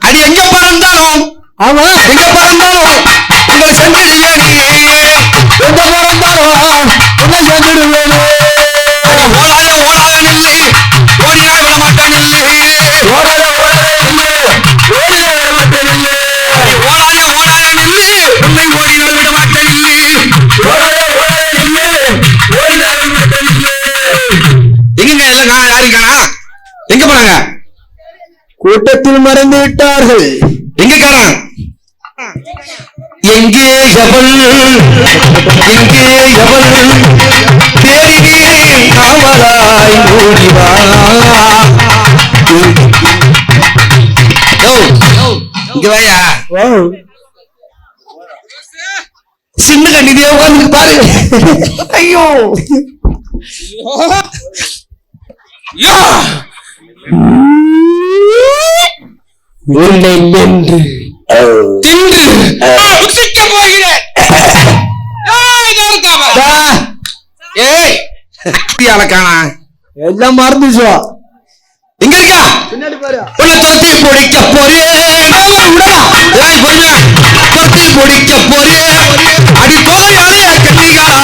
அது எங்க பறந்தாலும் ஆமா. எங்க பறந்தாலும் உங்கள் சென்றிடுவே கூட்டத்தில் மறந்து விட்டார்கள். எங்க காணா எங்கே எவள் எங்கே எவள் தேடினேன் காவலாய் ஓடிவா இங்க வாயா. சின்ன கண்ணிதியா உட்கார்ந்து பாரு. ஐயோ. யா உன்னை நின்று தின்று ருசிக்க போகிறேன். ஏய், காணா? எல்லாம் மறந்துச்சோ எங்க இருக்கா? உன்னை துரத்தி பிடிக்க போறேன். துரத்தி பிடிக்க போறேன். அடி கோயாலே கண்ணிகாரா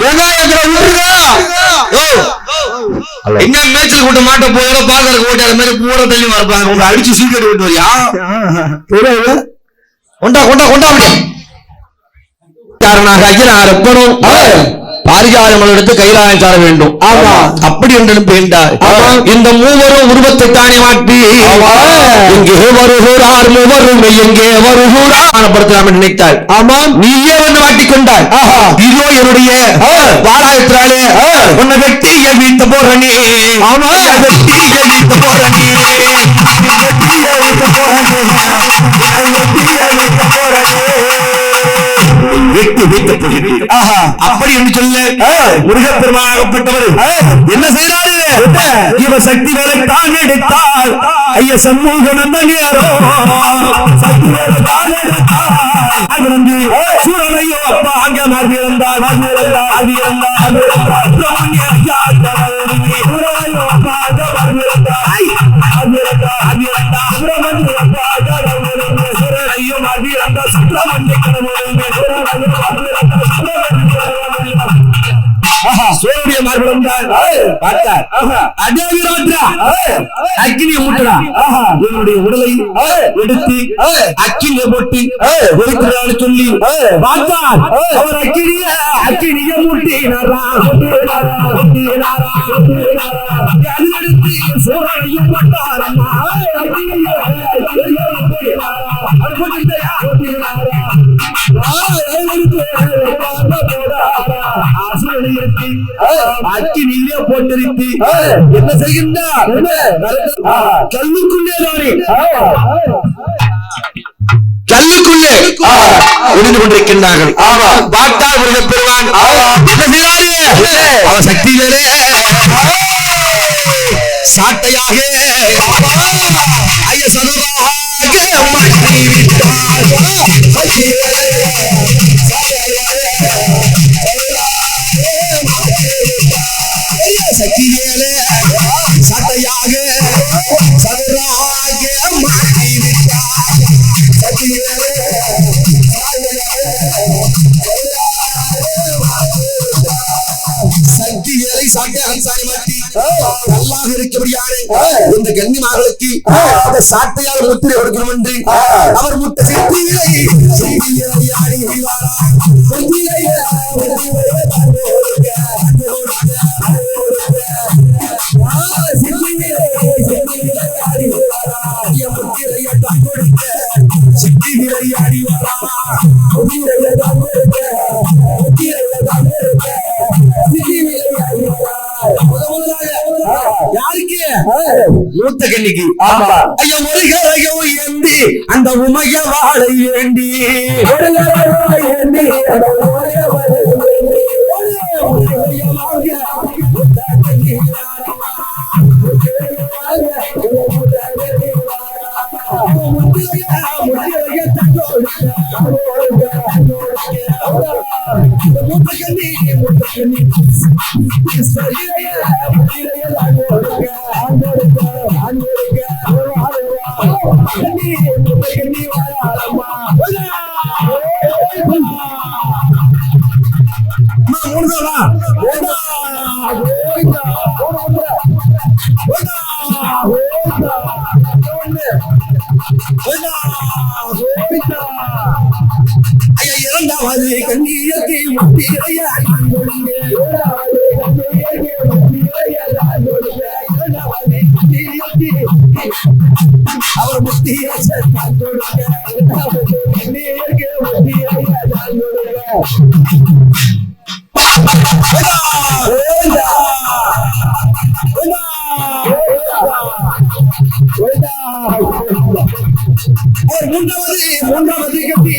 உங்களை என்ன மேய்ச்சல் கூட்ட மாட்ட போயிட பாக்குற கூட்ட அது மாதிரி பூரா தள்ளி மறப்பாங்க. உங்க அடிச்சு சீக்கிரம் விட்டு வரியா? தெரியாது. கொண்டா கொண்டா கொண்டா அப்படி. காரணாக ஐயனாரப்பனும் பாரிஜாதம் எடுத்து கைலாயம் சார வேண்டும். ஆமா. அப்படி என்று வேண்டார் ஆமா. இந்த மூவரும் உருவத்தை தானே மாற்றி. ஆமா. இங்கே வருகிறார் மூவரும் எங்கே வருகிறார்? ஆனப்படுத்தலாம் என்று நினைத்தாள் ஆமாம் நீயே வந்து மாட்டிக்கொண்டாய். இதோ என்னுடைய வாராயத்தினாலே உன்னை வெட்டி வீழ்த்த போறனே. ஆமா. வெட்டி வீழ்த்த போறனே. வெட்டி வீழ்த்த வெட்டி வீழ்த்த போகிறேன் ஆஹா. அப்படி என்று சொல்ல முருகப்பெருமானாகப்பட்டவர் என்ன செய்யறாரு இவ சக்தி வேலை தான் எடுத்தால் ஐய சண்முகன் அந்த நேரம் சக்தி வேலை தான் எடுத்தால் அது வந்து சூரனையோ அப்பா அங்க மாறி இருந்தார் மாறி அது அது சுப்பிரமணிய சூரிய பார்த்தார் அதே அக்கினியை முட்டுறா இவனுடைய உடலை எடுத்து அக்கினியை போட்டு ஒதுக்குறான்னு சொல்லி பார்த்தார் அவர் அக்கினிய அக்கினிய முட்டினாரா முட்டினாரா போட்டாரம்மா முட்டினாரா அக்கினியிலே போட்டிருத்தி. என்ன செய்கின்றார் கல்லுக்குள்ளே தானே. கல்லுக்குள்ளே. ஒளிந்து கொண்டிருக்கின்றார்கள். பார்த்தால் முருகப் பெருமான் என்ன செய்தாரு அவ சக்தியிலே சாட்டையாக. சாட்டையாக சதுராக மாற்றி விட்டார். சக்தியிலே சக்தி வேலை சாட்டை அன்சாரி மாட்டி நல்லாக இந்த கன்னிமார்களுக்கு அந்த சாட்டையால் முத்திரை கொடுக்கணும் என்று அவர் முத்த யாருக்கு? மூத்த கண்ணிக்கு ஐயா முருகரையும் ஏந்தி அந்த உமைய வாழை வேண்டி ஏந்தி Hola, hola, hola. இரண்டாவது கண்ணியத்தை அவர் முத்திய மூன்றாவது மூன்றாவது கட்டி